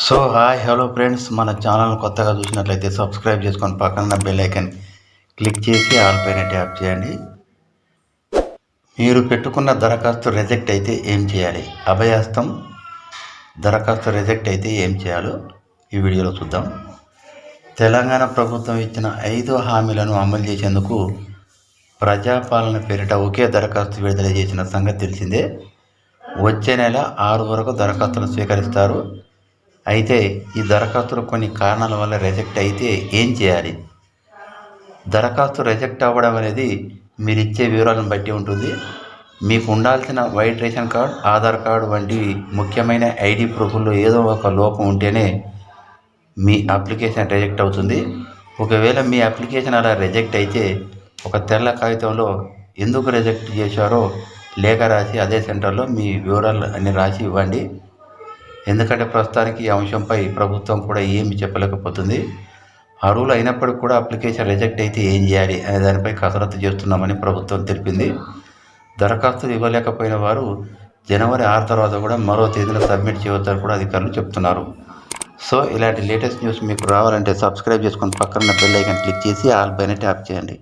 So hi hello friends మన channel కొత్తగా చూసినట్లయితే సబ్స్క్రైబ్ చేసుకొని పక్కన బెల్ ఐకన్ క్లిక్ చేసి ఆల్ పైన ట్యాప్ చేయండి. మీరు పెట్టుకున్న దరఖాస్తు రిజెక్ట్ అయితే ఏం చేయాలి? అభయాస్తం దరఖాస్తు రిజెక్ట్ అయితే ఏం చేయాలో ఈ వీడియోలో చూద్దాం. తెలంగాణ ప్రభుత్వం ఇచ్చిన ఐదు హామీలను అమలు చేసేందుకు ప్రజాపాలన పేరిట ఒకే దరఖాస్తు విడుదల చేసిన సంగతి తెలిసిందే. వచ్చే నెల ఆరు వరకు దరఖాస్తులు స్వీకరిస్తారు. అయితే ఈ దరఖాస్తులు కొన్ని కారణాల వల్ల రిజెక్ట్ అయితే ఏం చేయాలి? దరఖాస్తు రిజెక్ట్ అవ్వడం అనేది మీరు ఇచ్చే వివరాలను బట్టి ఉంటుంది. మీకు ఉండాల్సిన white ration card Aadhaar card వంటి ముఖ్యమైన ఐడి ప్రూఫ్లో ఏదో ఒక లోపం ఉంటేనే మీ అప్లికేషన్ రిజెక్ట్ అవుతుంది. ఒకవేళ మీ అప్లికేషన్ అలా రిజెక్ట్ అయితే ఒక తెల్ల కాగితంలో ఎందుకు రిజెక్ట్ చేశారో లేఖ రాసి అదే సెంటర్లో మీ వివరాలు అన్ని రాసి ఇవ్వండి. ఎందుకంటే ప్రస్తుతానికి ఈ అంశంపై ప్రభుత్వం కూడా ఏమి చెప్పలేకపోతుంది. అర్హులు అయినప్పటికీ కూడా అప్లికేషన్ రిజెక్ట్ అయితే ఏం చేయాలి అనే దానిపై కసరత్తు చేస్తున్నామని ప్రభుత్వం తెలిపింది. దరఖాస్తులు ఇవ్వలేకపోయిన వారు జనవరి ఆరు తర్వాత కూడా మరో తేదీన సబ్మిట్ చేయవచ్చని కూడా అధికారులు చెప్తున్నారు. సో ఇలాంటి లేటెస్ట్ న్యూస్ మీకు రావాలంటే సబ్స్క్రైబ్ చేసుకుని పక్కన బెల్ ఐకాన్ క్లిక్ చేసి ఆల్ పైన ట్యాప్ చేయండి.